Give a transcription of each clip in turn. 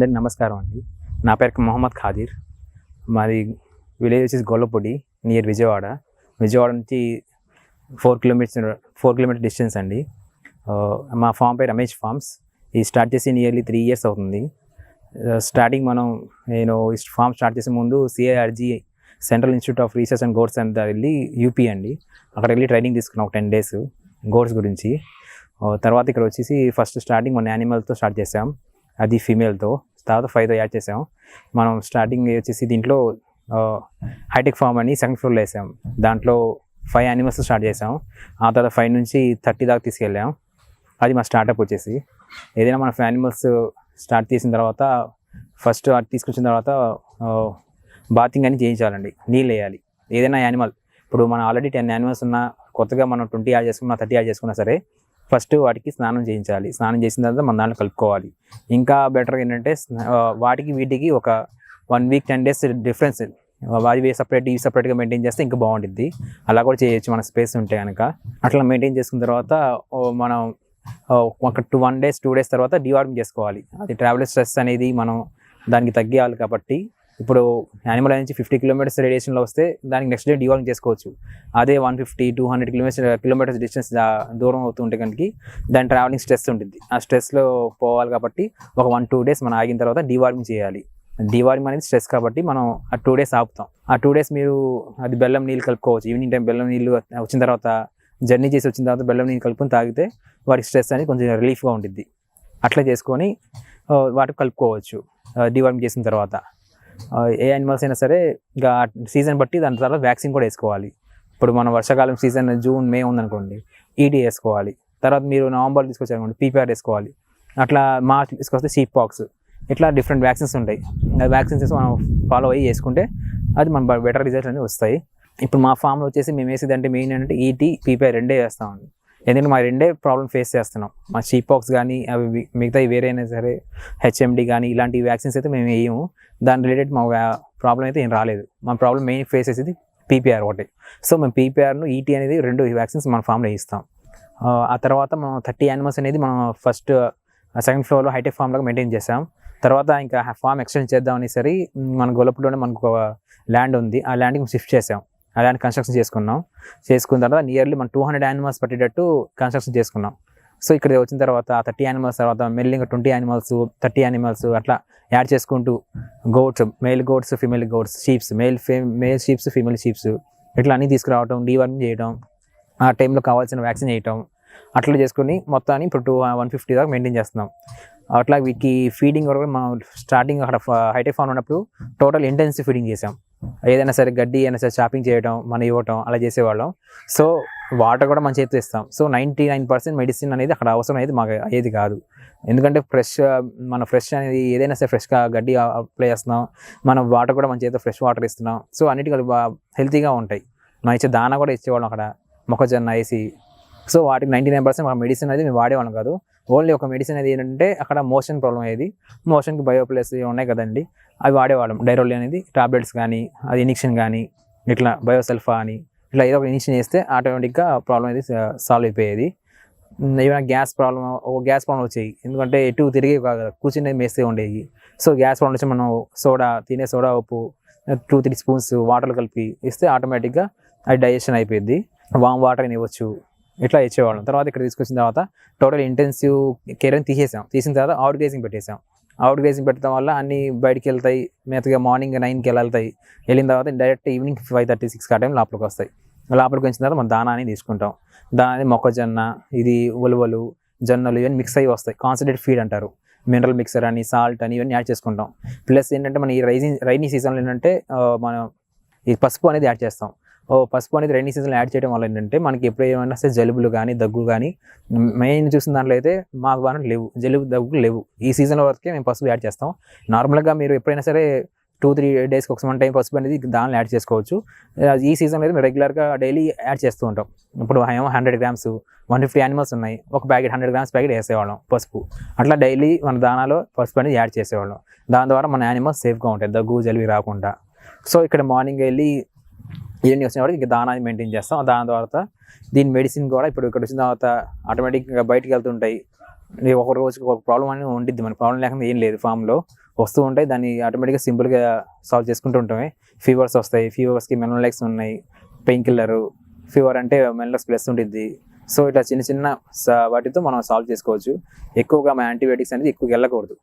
అందరికీ నమస్కారం అండి. నా పేరు మొహమ్మద్ ఖాదీర్. మాది విలేజ్ వచ్చేసి గొల్లపొడి నియర్ విజయవాడ. విజయవాడ నుంచి four kilometres four kilometre distance అండి. మా ఫామ్ పేరు రమేష్ ఫార్మ్స్ ఇది స్టార్ట్ చేసి నియర్లీ త్రీ ఇయర్స్ అవుతుంది. స్టార్టింగ్ మనం నేను ఈ ఫామ్ స్టార్ట్ చేసే ముందు CIRG central institute of research and goats and వెళ్ళి యూపీ అండి. అక్కడ వెళ్ళి ట్రైనింగ్ తీసుకున్నాం ఒక టెన్ డేస్ గోడ్స్ గురించి. తర్వాత ఇక్కడ వచ్చేసి ఫస్ట్ స్టార్టింగ్ మన యానిమల్తో స్టార్ట్ చేసాం. అది ఫీమేల్తో తర్వాత ఫైవ్తో యాడ్ చేసాం. మనం స్టార్టింగ్ వచ్చేసి దీంట్లో హైటెక్ ఫామ్ అని సెకండ్ ఫ్లోర్లో వేసాం. దాంట్లో ఫైవ్ యానిమల్స్ స్టార్ట్ చేసాం. ఆ తర్వాత ఫైవ్ నుంచి థర్టీ దాకా తీసుకెళ్ళాం. అది మా స్టార్టప్ వచ్చేసి. ఏదైనా మన యానిమల్స్ స్టార్ట్ చేసిన తర్వాత ఫస్ట్ అది తీసుకొచ్చిన తర్వాత బాతింగ్ అని చేయించాలండి. నీళ్ళు వేయాలి. ఏదైనా యానిమల్. ఇప్పుడు మనం ఆల్రెడీ టెన్ యానిమల్స్ ఉన్నా కొత్తగా మనం ట్వంటీ యాడ్ చేసుకున్నా థర్టీ యాడ్ చేసుకున్నా సరే ఫస్ట్ వాటికి స్నానం చేయించాలి. స్నానం చేసిన తర్వాత మన దాంట్లో కలుపుకోవాలి. ఇంకా బెటర్ ఏంటంటే వాటికి వీటికి ఒక one week ten days difference. అవి సపరేట్ ఇవి సపరేట్గా మెయింటైన్ చేస్తే ఇంకా బాగుంటుంది అలా కూడా చేయొచ్చు మన స్పేస్ ఉంటే కనుక అట్లా మెయింటైన్ చేసుకున్న తర్వాత మనం ఒక two one days two days తర్వాత డివార్మింగ్ చేసుకోవాలి. అది ట్రావెల్ స్ట్రెస్ అనేది మనం దానికి తగ్గేయాలి కాబట్టి ఇప్పుడు యానిమల్ నుంచి ఫిఫ్టీ కిలోమీటర్స్ రేడియేషన్లో వస్తే దానికి నెక్స్ట్ డే డివాల్వ్ చేసుకోవచ్చు. అదే one fifty two hundred kilometres kilometres distance దూరం అవుతుంటే కనుక దాని ట్రావెలింగ్ స్ట్రెస్ ఉంటుంది. ఆ స్ట్రెస్లో పోవాలి కాబట్టి ఒక వన్ టూ డేస్ మనం ఆగిన తర్వాత డివార్మింగ్ చేయాలి. డివార్మింగ్ అనేది స్ట్రెస్ కాబట్టి మనం ఆ టూ డేస్ ఆపుతాం. ఆ టూ డేస్ మీరు అది బెల్లం నీళ్ళు కలుపుకోవచ్చు. ఈవినింగ్ టైం బెల్లం నీళ్ళు వచ్చిన తర్వాత జర్నీ చేసి వచ్చిన తర్వాత బెల్లం నీళ్ళు కలుపుకొని తాగితే వాటికి స్ట్రెస్ అనేది కొంచెం రిలీఫ్గా ఉంటుంది అట్లా చేసుకొని వాటికి కలుపుకోవచ్చు. డివార్మింగ్ చేసిన తర్వాత. ఏ యానిమల్స్ అయినా సరే ఇక సీజన్ బట్టి దాని తర్వాత వ్యాక్సిన్ కూడా వేసుకోవాలి. ఇప్పుడు మన వర్షాకాలం సీజన్ జూన్ మే ఉందనుకోండి ఈడీ వేసుకోవాలి. తర్వాత మీరు నవంబర్ తీసుకొచ్చారనుకోండి పీపీఆర్ వేసుకోవాలి. అట్లా మార్చ్ తీసుకొస్తే సీప్ పాక్స్ ఇట్లా డిఫరెంట్ వ్యాక్సిన్స్ ఉంటాయి. ఆ వ్యాక్సిన్స్ మనం ఫాలో అయ్యి చేసుకుంటే అది మన బెటర్ రిజల్ట్స్ అనేవి వస్తాయి. ఇప్పుడు మా ఫామ్లో వచ్చేసి మేము వేసేది అంటే మెయిన్ ఏంటంటే ఈటీ పీపీఆర్ రెండే వేస్తామండి ఎందుకంటే మా రెండే ప్రాబ్లం ఫేస్ చేస్తున్నాం. మా షీప్ పాక్స్ కానీ అవి మిగతా వేరే సరే హెచ్ఎండి కానీ ఇలాంటి వ్యాక్సిన్స్ అయితే మేము వేయము. దాని రిలేటెడ్ మా ప్రాబ్లం అయితే ఏం రాలేదు. మా ప్రాబ్లం మెయిన్ ఫేస్ చేసేది పీపీఆర్ ఒకటి. సో మేము పీపీఆర్ను ఈటీ అనేది రెండు వ్యాక్సిన్స్ మన ఫామ్లో ఇస్తాం. ఆ, తర్వాత మనం థర్టీ యానిమల్స్ అనేది మనం ఫస్ట్ సెకండ్ ఫ్లోర్లో హైటెక్ ఫామ్లో మెయింటైన్ చేసాం. తర్వాత ఇంకా ఫామ్ ఎక్స్టెండ్ చేద్దామని సరి మన గొల్లపూడిలోనే మనకు ఒక ల్యాండ్ ఉంది. ఆ ల్యాండ్కి షిఫ్ట్ చేసాం. ఆ ల్యాండ్ కన్స్ట్రక్షన్ చేసుకున్నాం. చేసుకున్న తర్వాత నియర్లీ మనం టూ హండ్రెడ్ యానిమల్స్ పట్టేటట్టు కన్స్ట్రక్షన్ చేసుకున్నాం. సో ఇక్కడ వచ్చిన తర్వాత థర్టీ యానిమల్స్ తర్వాత మెల్లింగ్ ట్వంటీ యానిమల్స్ థర్టీ యానిమల్స్ అట్లా యాడ్ చేసుకుంటూ goats male goats female goats sheeps male female sheeps female sheeps ఇట్లా అన్నీ తీసుకురావటం డీవర్మింగ్ చేయడం ఆ టైంలో కావాల్సిన వ్యాక్సిన్ చేయటం అట్లా చేసుకుని మొత్తాన్ని ఇప్పుడు టూ వన్ ఫిఫ్టీ దాకా మెయింటైన్ చేస్తున్నాం. అట్లా వీటికి ఫీడింగ్ కూడా మనం స్టార్టింగ్ అక్కడ హైటెక్ ఫామ్ ఉన్నప్పుడు టోటల్ ఇంటెన్సివ్ ఫీడింగ్ చేసాం ఏదైనా సరే గడ్డి అయినా సరే షాపింగ్ చేయడం మనం ఇవ్వటం అలా చేసేవాళ్ళం. సో వాటర్ కూడా మన చేతితో ఇస్తాం. So ninety nine percent medicine అనేది అక్కడ అవసరం అనేది మాకు అయ్యేది కాదు. ఎందుకంటే ఫ్రెష్ మన ఫ్రెష్ అనేది ఏదైనా సరే ఫ్రెష్గా గడ్డి అప్లై చేస్తున్నాం. మనం వాటర్ కూడా మన చేతితో ఫ్రెష్ వాటర్ ఇస్తున్నాం. సో అన్నిటికీ హెల్తీగా ఉంటాయి. మనం ఇచ్చే దానా కూడా ఇచ్చేవాళ్ళం అక్కడ. మొక్కజొన్న వేసి. సో వాటికి నైంటీ నైన్ పర్సెంట్ మెడిసిన్ అనేది మేము వాడేవాళ్ళం కాదు. ఓన్లీ ఒక మెడిసిన్ అనేది ఏంటంటే అక్కడ మోషన్ ప్రాబ్లం అయ్యేది. మోషన్కి బయోప్లేస్ ఉన్నాయి కదండి. అవి వాడేవాళ్ళం. డైరోలి అనేది టాబ్లెట్స్ కానీ అది ఇంజక్షన్ కానీ ఇట్లా బయోసెల్ఫా అని. ఇట్లా ఏదో ఒక ఇంజక్షన్ చేస్తే ఆటోమేటిక్గా ప్రాబ్లం అనేది uh, సాల్వ్ అయిపోయేది. ఏమైనా గ్యాస్ ప్రాబ్లం ఓ గ్యాస్ ప్రాబ్లం వచ్చేవి ఎందుకంటే ఎటు తిరిగి కూర్చునే మేస్తే ఉండేవి సో గ్యాస్ ప్రాబ్లం వచ్చి మనం సోడా తినే సోడా ఉప్పు టూ త్రీ స్పూన్స్ వాటర్ కలిపి ఇస్తే ఆటోమేటిక్గా అది డైజెషన్ అయిపోయింది. వామ్ వాటర్ అని ఇవ్వచ్చు ఇట్లా ఇచ్చేవాళ్ళం తర్వాత ఇక్కడ తీసుకొచ్చిన తర్వాత టోటల్ ఇంటెన్సివ్ కేర్ అని తీసేసాం. తీసిన తర్వాత అవుట్ గ్రేజింగ్ పెట్టేసాం. అవుట్ గ్రేసింగ్ పెట్టడం వల్ల అన్నీ బయటికి వెళ్తాయి. మెత్తగా మార్నింగ్ నైన్కి వెళ్తాయి వెళ్ళిన తర్వాత direct evening five thirty six ఆ టైం లోపలికి వస్తాయి. లోపలికి వచ్చిన తర్వాత మనం దానాన్ని తీసుకుంటాం. దాని మొక్కజొన్న ఇది ఉలవలు జొన్నలు ఇవన్నీ మిక్స్ అయ్యి వస్తాయి. కాన్సన్ట్రేట్ ఫీడ్ అంటారు. మినరల్ మిక్సర్ అని సాల్ట్ అని ఇవన్నీ యాడ్ చేసుకుంటాం. ప్లస్ ఏంటంటే మన ఈ రైజింగ్ రైనీ సీజన్లో ఏంటంటే మనం ఈ పసుపు అనేది యాడ్ చేస్తాం. పసుపు అనేది రైనీ సీజన్లో యాడ్ చేయడం వల్ల ఏంటంటే మనకి ఎప్పుడు ఏమైనా సరే జలుబులు కానీ దగ్గు కానీ మెయిన్ చూసిన దాంట్లో అయితే మాకు బాగా లేవు. జలుబు దగ్గు లేవు. ఈ సీజన్లో వరకే మేము పసుపు యాడ్ చేస్తాం. నార్మల్గా మీరు ఎప్పుడైనా సరే టూ త్రీ డేస్కి ఒక వన్ టైం పసుపు అనేది దానిలో యాడ్ చేసుకోవచ్చు. ఈ సీజన్ అయితే మేము రెగ్యులర్గా డైలీ యాడ్ చేస్తూ ఉంటాం. ఇప్పుడు ఏమో hundred grams one fifty animals ఉన్నాయి. ఒక ప్యాకెట్ హండ్రెడ్ గ్రామ్స్ ప్యాకెట్ వేసేవాళ్ళం పసుపు. అట్లా డైలీ మన దానాలో పసుపు అనేది యాడ్ చేసేవాళ్ళం. దాని ద్వారా మన యానిమల్స్ సేఫ్గా ఉంటాయి. దగ్గు జలుబు రాకుండా. సో ఇక్కడ మార్నింగ్ వెళ్ళి ఇవన్నీ వచ్చిన వాడికి ఇంకా దానాన్ని మెయింటైన్ చేస్తాం. దాని తర్వాత దీని మెడిసిన్ కూడా ఇప్పుడు ఇక్కడ వచ్చిన తర్వాత ఆటోమేటిక్గా బయటికి వెళ్తుంటాయి. ఒక రోజుకి ఒక ప్రాబ్లం అనేది ఉండిద్ది మన ప్రాబ్లం లేకుండా ఏం లేదు ఫామ్లో వస్తూ ఉంటాయి. దాన్ని ఆటోమేటిక్గా సింపుల్గా సాల్వ్ చేసుకుంటూ ఉంటామే. ఫీవర్స్ వస్తాయి. ఫీవర్స్కి మెనోలెక్స్ ఉన్నాయి. పెయిన్ కిల్లర్ ఫీవర్ అంటే మెనోలెక్స్ ప్లస్ ఉంటుంది సో ఇట్లా చిన్న చిన్న వాటితో మనం సాల్వ్ చేసుకోవచ్చు. ఎక్కువగా మన యాంటీబయాటిక్స్ అనేది ఎక్కువ వెళ్ళకూడదు.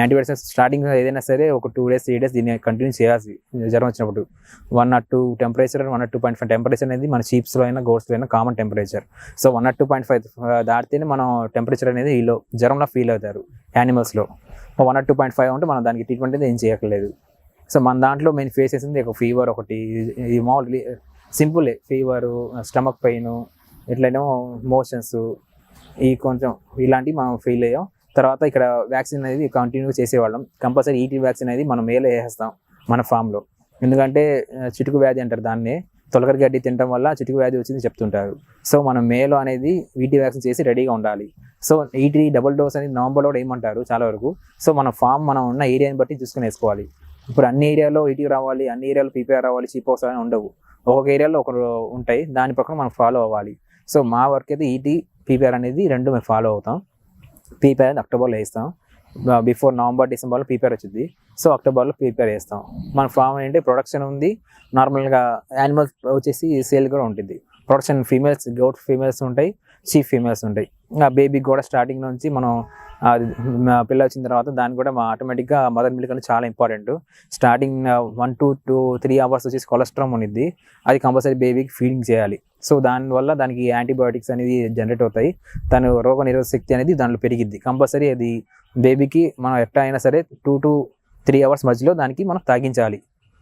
యాంటీబయాటిక్స్ స్టార్టింగ్ ఏదైనా సరే ఒక టూ డేస్ త్రీ డేస్ దీన్ని కంటిన్యూ చేయాల్సి జ్వరం వచ్చినప్పుడు. One naught two temperature one naught two point five temperature అనేది మన షీప్స్లో అయినా గోడ్స్లో అయినా common temperature. So one naught two point five దాటితేనే మనం టెంపరేచర్ అనేది ఈలో జ్వరంలో ఫీల్ అవుతారు యానిమల్స్లో. One naught two point five ఉంటే మనం దానికి ట్రీట్మెంట్ అనేది ఏం చేయట్లేదు సో మన దాంట్లో మెయిన్ ఫేస్ చేసింది ఒక ఫీవర్ ఒకటి. ఈ మామూలు సింపులే ఫీవరు స్టమక్ పెయిన్ ఇట్లనేమో మోషన్స్ ఈ కొంచెం ఇలాంటివి మనం ఫీల్ అయ్యాం. తర్వాత ఇక్కడ వ్యాక్సిన్ అనేది కంటిన్యూ చేసేవాళ్ళం. కంపల్సరీ ఈటీ వ్యాక్సిన్ అనేది మనం మేలో వేసేస్తాం మన ఫామ్లో. ఎందుకంటే చిటుకు వ్యాధి అంటారు దాన్నే. తొలకరి గడ్డి తినడం వల్ల చిటుకు వ్యాధి వచ్చింది చెప్తుంటారు. సో మనం మేలో అనేది ఈటీ వ్యాక్సిన్ చేసి రెడీగా ఉండాలి. సో ఈటీ డబుల్ డోస్ అనేది నవంబర్లో కూడా వేయమంటారు చాలా వరకు. సో మన ఫామ్ మనం ఉన్న ఏరియాని బట్టి చూసుకుని వేసుకోవాలి. ఇప్పుడు అన్ని ఏరియాలో ఈటీ రావాలి అన్ని ఏరియాలో పీపీఆర్ రావాలి చీపోస్ అని ఉండవు. ఒక్కొక్క ఏరియాలో ఒకరు ఉంటాయి. దాని ప్రకారం మనం ఫాలో అవ్వాలి. సో మా వర్క్ అయితే ఈటీ పీపీఆర్ అనేది రెండు మేము ఫాలో అవుతాం. ప్రీపేర్ అనేది అక్టోబర్లో వేస్తాం. బిఫోర్ నవంబర్ డిసెంబర్లో ప్రీపేర్ వచ్చింది సో అక్టోబర్లో ప్రిపేర్ చేస్తాం మన ఫామ్ ఏంటి? ప్రొడక్షన్ ఉంది. నార్మల్గా యానిమల్స్ వచ్చేసి సేల్ కూడా ఉంటుంది ప్రొడక్షన్ ఫీమేల్స్ గౌట్ ఫీమేల్స్ ఉంటాయి. చీఫ్ ఫీమేల్స్ ఉంటాయి. ఆ బేబీకి కూడా స్టార్టింగ్ నుంచి మనం అది పిల్ల వచ్చిన తర్వాత దాన్ని కూడా మా ఆటోమేటిక్గా మదర్ మిల్క్ అనేది చాలా important starting one two two three hours వచ్చేసి కొలెస్ట్రామ్ ఉన్నిద్ది. అది కంపల్సరీ బేబీకి ఫీడింగ్ చేయాలి. సో దానివల్ల దానికి యాంటీబయాటిక్స్ అనేది జనరేట్ అవుతాయి. తను రోగ నిరోధక శక్తి అనేది దాంట్లో పెరిగిద్ది. కంపల్సరీ అది బేబీకి మనం ఎట్లా అయినా సరే టూ టు త్రీ అవర్స్ మధ్యలో దానికి మనం తాగించాలి.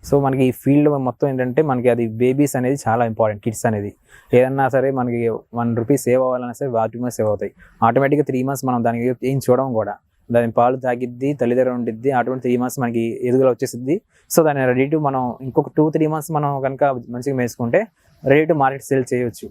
సో మనకి ఈ ఫీల్డ్ మొత్తం ఏంటంటే మనకి అది బేబీస్ అనేది చాలా ఇంపార్టెంట్ కిడ్స్ అనేది. ఏదన్నా సరే మనకి వన్ రూపీస్ సేవ్ అవ్వాలన్నా సరే వాటి మీద సేవ్ అవుతాయి. ఆటోమేటిక్గా త్రీ మంత్స్ మనం దానికి ఏం చూడడం కూడా. దాని పాలు తాగిద్ది తల్లిదండ్రులు ఉండిద్ది అటువంటి త్రీ మంత్స్ మనకి ఎదుగుల వచ్చేసిద్ది. సో దాన్ని రెడీ టు మనం ఇంకొక టూ త్రీ మంత్స్ మనం కనుక మంచిగా మేసుకుంటే రెడీ టు మార్కెట్ సేల్ చేయొచ్చు.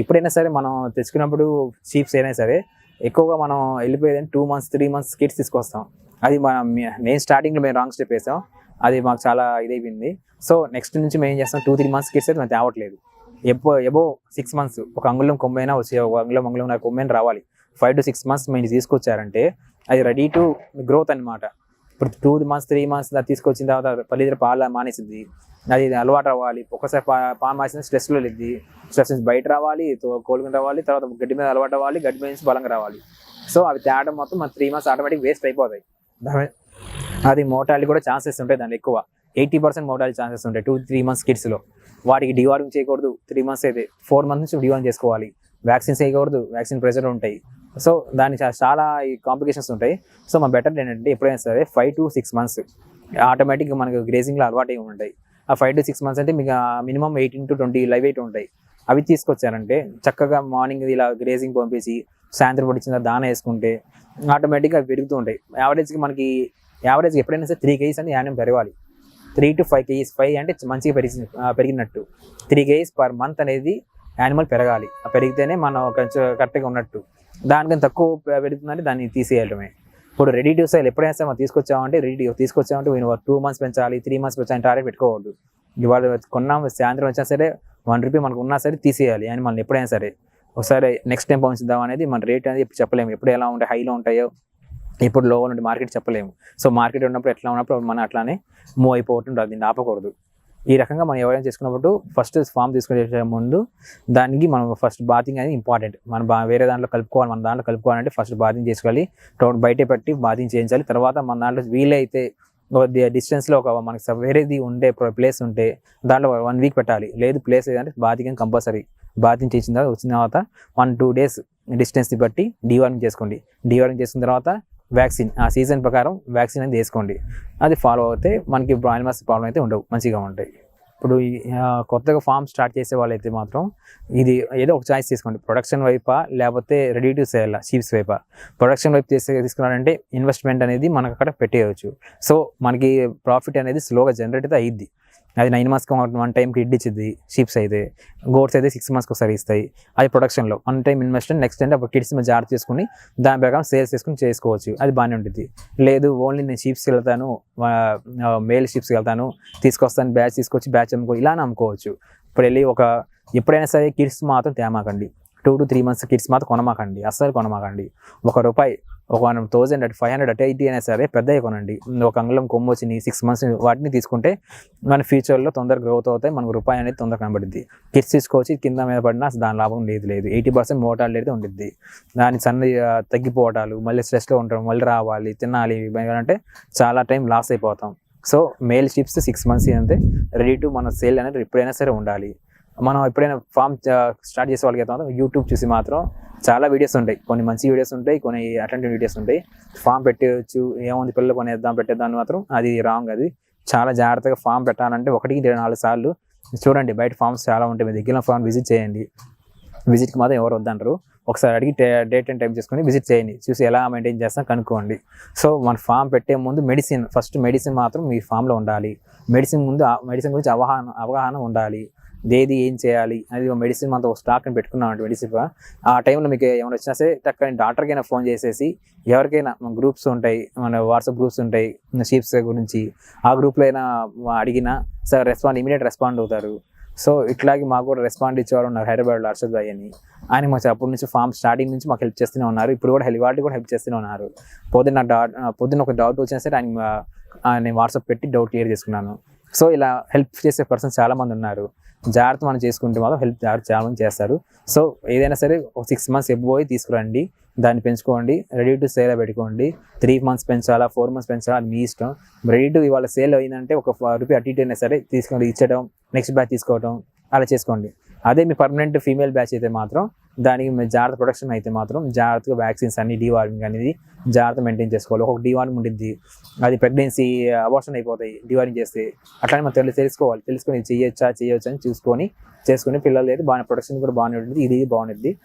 ఎప్పుడైనా సరే మనం తెచ్చుకున్నప్పుడు చీప్స్ అయినా సరే ఎక్కువగా మనం వెళ్ళిపోయేది two months three months kids తీసుకొస్తాం. అది మనం నేను స్టార్టింగ్లో మేము రాంగ్ స్టెప్ వేసాం. అది మాకు చాలా ఇదైపోయింది. సో నెక్స్ట్ నుంచి మేము ఏం చేస్తాం టూ త్రీ మంత్స్కి ఇస్తే అయితే మేము తేవట్లేదు ఎబో ఎబో సిక్స్ మంత్స్ ఒక అంగుళం కొమ్మైనా వచ్చి ఒక అంగుళం అంగుళం నాకు కొమ్మైనా రావాలి. ఫైవ్ టు సిక్స్ మంత్స్ మేము తీసుకొచ్చారంటే అది రెడీ టు గ్రోత్ అన్నమాట. ఇప్పుడు టూ మంత్స్ త్రీ మంత్స్ దాకా తీసుకొచ్చిన తర్వాత పల్లిద్దరు పాలు మానేసిద్ది. అది అలవాటు అవ్వాలి. ఒకసారి పా పాలు మాసిన స్ట్రెస్లో వెళ్ళిద్ది స్ట్రెస్ నుంచి బయట రావాలి కోలుకుని రావాలి తర్వాత గడ్డి మీద అలవాటు అవ్వాలి గడ్డి మీద నుంచి బలంగా రావాలి. సో అవి తేవడం మొత్తం మన త్రీ మంత్స్ ఆటోమేటిక్ వేస్ట్ అయిపోతాయి. దాని- అది మోటాలిటీ కూడా ఛాన్సెస్ ఉంటాయి దాంట్లో ఎక్కువ. ఎయిటీ పర్సెంట్ మోటాలిటీ ఛాన్సెస్ ఉంటాయి టూ త్రీ మంత్స్ కిడ్స్లో వాటికి డివార్మింగ్ చేయకూడదు. త్రీ మంత్స్ అయితే ఫోర్ మంత్స్ నుంచి డివార్మింగ్ చేసుకోవాలి. వ్యాక్సిన్స్ వేయకూడదు. వ్యాక్సిన్ ప్రెషర్ ఉంటాయి. సో దాని చాలా కాంప్లికేషన్స్ ఉంటాయి. సో మా బెటర్ ఏంటంటే ఎప్పుడైనా సరే ఫైవ్ టు సిక్స్ మంత్స్ ఆటోమేటిక్గా మనకు గ్రేజింగ్లో అలవాటు అయి ఉంటాయి. ఆ ఫైవ్ టు సిక్స్ మంత్స్ అంటే మీకు minimum eighteen to twenty live weight ఉంటాయి. అవి తీసుకొచ్చారంటే చక్కగా మార్నింగ్ ఇలా గ్రేజింగ్ పంపించి సాయంత్రం పూట దాన వేసుకుంటే ఆటోమేటిక్గా పెరుగుతూ ఉంటాయి. యావరేజ్కి మనకి యావరేజ్కి ఎప్పుడైనా సరే త్రీ కేజీస్ అని యానం పెరగాలి. Three to five KGs five అంటే మంచిగా పెరిగి పెరిగినట్టు. త్రీ కేజీస్ పర్ మంత్ అనేది యానిమల్ పెరగాలి. ఆ పెరిగితేనే మనం కొంచెం కరెక్ట్గా ఉన్నట్టు. దానికని తక్కువ పెరుగుతుందంటే దాన్ని తీసేయడమే. ఇప్పుడు రెడీ టు సేల్ ఎప్పుడైనా సరే మనం తీసుకొచ్చామంటే రెడీ తీసుకొచ్చామంటే నేను టూ మంత్స్ పెంచాలి త్రీ మంత్స్ పెంచాలి టార్గెట్ పెట్టుకోవద్దు. ఇవాళ కొన్నాం సాయంత్రం వచ్చినా సరే వన్ రూపీ మనకు ఉన్నా సరే తీసేయాలి యానిమల్ని ఎప్పుడైనా సరే. ఒకసారి నెక్స్ట్ టైం పంచుదాం అనేది మన రేట్ అనేది చెప్పలేము. ఎప్పుడు ఎలా ఉంటాయి హైలో ఉంటాయో ఇప్పుడు లో నుండి మార్కెట్ చెప్పలేము. సో మార్కెట్ ఉన్నప్పుడు ఎట్లా ఉన్నప్పుడు మనం అట్లానే మూవ్ అయిపోతుంటుంది దీన్ని ఆపకూడదు. ఈ రకంగా మనం ఎవరైనా చేసుకున్నప్పుడు ఫస్ట్ ఫామ్ తీసుకునే ముందు దానికి మనం ఫస్ట్ బాతింగ్ అనేది ఇంపార్టెంట్ మనం బా వేరే దాంట్లో కలుపుకోవాలి మన దాంట్లో కలుపుకోవాలంటే ఫస్ట్ బాతింగ్ చేసుకోవాలి. టోట్ బయట పెట్టి బాతింగ్ చేయించాలి. తర్వాత మన దాంట్లో వీలైతే డిస్టెన్స్లో ఒక మనకి వేరేది ఉండే ప్లేస్ ఉంటే దాంట్లో వన్ వీక్ పెట్టాలి. లేదు ప్లేస్ ఏదంటే బాతింగ్ కంపల్సరీ బాతింగ్ చేసిన తర్వాత వచ్చిన తర్వాత వన్ టూ డేస్ డిస్టెన్స్ని బట్టి డీవార్మింగ్ చేసుకోండి. డీవార్మింగ్ చేసిన తర్వాత వ్యాక్సిన్ ఆ సీజన్ ప్రకారం వ్యాక్సిన్ అనేది వేసుకోండి. అది ఫాలో అయితే మనకి బ్రాయిల్మస్ ప్రాబ్లం అయితే ఉండవు మంచిగా ఉంటాయి. ఇప్పుడు కొత్తగా ఫామ్ స్టార్ట్ చేసే వాళ్ళైతే మాత్రం ఇది ఏదో ఒక చాయిస్ తీసుకోండి. ప్రొడక్షన్ వైపా లేకపోతే రెడీ టు సేల్ షీప్స్ వైపా. ప్రొడక్షన్ వైపు చేసే తీసుకున్నారంటే ఇన్వెస్ట్మెంట్ అనేది మనకు అక్కడ పెట్టేయచ్చు సో మనకి ప్రాఫిట్ అనేది స్లోగా జనరేట్ అయితే అయ్యిద్ది అది నైన్ మంత్స్కి వన్ టైంకి ఇడ్ ఇచ్చింది షీప్స్ అయితే. గోడ్స్ అయితే సిక్స్ మంత్స్కి ఒకసారి ఇస్తాయి. అది ప్రొడక్షన్లో వన్ టైం ఇన్వెస్ట్మెంట్ నెక్స్ట్ అంటే అప్పుడు కిడ్స్ మీద జాగ్రత్త చేసుకుని దాని ప్రకారం సేల్స్ చేసుకుని చేసుకోవచ్చు. అది బాగానే ఉంటుంది లేదు ఓన్లీ నేను షీప్స్కి వెళ్తాను మేల్ షీప్స్కి వెళ్తాను తీసుకొస్తాను బ్యాచ్ తీసుకొచ్చి బ్యాచ్ అమ్ముకో ఇలా అమ్ముకోవచ్చు. ఇప్పుడు వెళ్ళి ఒక ఎప్పుడైనా సరే కిడ్స్ మాత్రం తేమాకండి. Two to three months kids మాత్రం కొనమాకండి. అస్సలు కొనమాకండి. ఒక రూపాయి ఒక వన్ థౌసండ్ అటు ఫైవ్ హండ్రెడ్ అటు ఎయిటీ అయినా సరే పెద్దవి కొనండి ఒక అంగళం కొమ్ము వచ్చింది సిక్స్ మంత్స్ వాటిని తీసుకుంటే మన ఫ్యూచర్లో తొందరగా గ్రోత్ అవుతాయి మనకు రూపాయి అనేది తొందరగా కనబడుద్ది. కిట్స్ తీసుకోవచ్చు కింద మీద పడినా దాని లాభం లేదు లేదు. ఎయిటీ పర్సెంట్ మోటార్లు అయితే ఉండిద్ది. దాని సన్న తగ్గిపోవటాలు మళ్ళీ స్ట్రెస్లో ఉండడం మళ్ళీ రావాలి తినాలి అంటే చాలా టైం లాస్ అయిపోతాం. So male sheeps six months అంతే రెడీ టు మన సేల్ అనేది ఎప్పుడైనా సరే ఉండాలి. మనం ఎప్పుడైనా ఫామ్ స్టార్ట్ చేసే వాళ్ళకి అయితే మాత్రం యూట్యూబ్ చూసి మాత్రం చాలా వీడియోస్ ఉంటాయి. కొన్ని మంచి వీడియోస్ ఉంటాయి కొన్ని అటెంటివ్ వీడియోస్ ఉంటాయి. ఫామ్ పెట్టవచ్చు ఏముంది పిల్లలు కొనేద్దాం పెట్టేద్దాం మాత్రం అది రాంగ్ అది. చాలా జాగ్రత్తగా ఫామ్ పెట్టాలంటే ఒకటికి నాలుగు సార్లు చూడండి బయట ఫామ్స్ చాలా ఉంటాయి. మీ దగ్గర ఫామ్ విజిట్ చేయండి. విజిట్కి మాత్రం ఎవరు వద్దంటారు. ఒకసారి అడిగి డేట్ అండ్ టైం చేసుకొని విజిట్ చేయండి. చూసి ఎలా మెయింటైన్ చేస్తాం కనుక్కోండి. సో మన ఫామ్ పెట్టే ముందు మెడిసిన్ ఫస్ట్ మెడిసిన్ మాత్రం మీ ఫామ్లో ఉండాలి. మెడిసిన్ ముందు మెడిసిన్ గురించి అవగాహన అవగాహన ఉండాలి. ఏది ఏం చేయాలి? అది మెడిసిన్ మనతో స్టాక్ అని పెట్టుకున్నాం అంటే మెడిసిన్ ఆ టైంలో మీకు ఏమైనా వచ్చినా సరే టక్కని డాక్టర్కైనా ఫోన్ చేసేసి ఎవరికైనా గ్రూప్స్ ఉంటాయి మన వాట్సాప్ గ్రూప్స్ ఉంటాయి షీప్స్ గురించి ఆ గ్రూప్లో అయినా అడిగినా సార్ రెస్పాండ్ ఇమీడియట్ రెస్పాండ్ అవుతారు. సో ఇట్లాగే మాకు కూడా రెస్పాండ్ ఇచ్చేవారు ఉన్నారు హైదరాబాద్లో అర్షద్ భాయ్ అని. ఆయన మాకు అప్పటి నుంచి ఫామ్ స్టార్టింగ్ నుంచి మాకు హెల్ప్ చేస్తూనే ఉన్నారు. ఇప్పుడు కూడా హెల్ప్ వాళ్ళు కూడా హెల్ప్ చేస్తూనే ఉన్నారు. పొద్దున్న డౌట్ పొద్దున్న ఒక డౌట్ వచ్చినా సరే ఆయన నేను వాట్సాప్ పెట్టి డౌట్ క్లియర్ చేసుకున్నాను. సో ఇలా హెల్ప్ చేసే పర్సన్ చాలామంది ఉన్నారు. జాగ్రత్త మనం చేసుకుంటే మాత్రం హెల్ప్ జాగ్రత్త చాలా చేస్తారు. సో ఏదైనా సరే ఒక సిక్స్ మంత్స్ ఎబ్బోయి తీసుకురండి. దాన్ని పెంచుకోండి. రెడీ టు సేల్ పెట్టుకోండి. త్రీ మంత్స్ పెంచాలా ఫోర్ మంత్స్ పెంచాలా అది మీ ఇష్టం. రెడీ టు ఇవాళ సేల్ అయిందంటే ఒక రూపీ అటు ఇటు అయినా సరే తీసుకోండి ఇచ్చడం నెక్స్ట్ బ్యాచ్ తీసుకోవడం అలా చేసుకోండి. అదే మీ పర్మనెంట్ ఫీమేల్ బ్యాచ్ అయితే మాత్రం దానికి మీరు జాగ్రత్త ప్రొడక్షన్ అయితే మాత్రం జాగ్రత్తగా వ్యాక్సిన్స్ అన్ని డీవార్మింగ్ అనేది జాగ్రత్త మెయింటైన్ చేసుకోవాలి. ఒక డీవార్మింగ్ ఉంటుంది అది ప్రెగ్నెన్సీ అబార్షన్ uh, అయిపోతాయి. డీవార్మింగ్ చేస్తే అట్లానే మనం తెలు తెలుసుకోవాలి. తెలుసుకొని చేయొచ్చా చేయొచ్చా అని చూసుకొని చేసుకుని పిల్లలు అయితే బాగా ప్రొడక్షన్ కూడా బాగానే ఉంటుంది. ఇది బాగుంటుంది.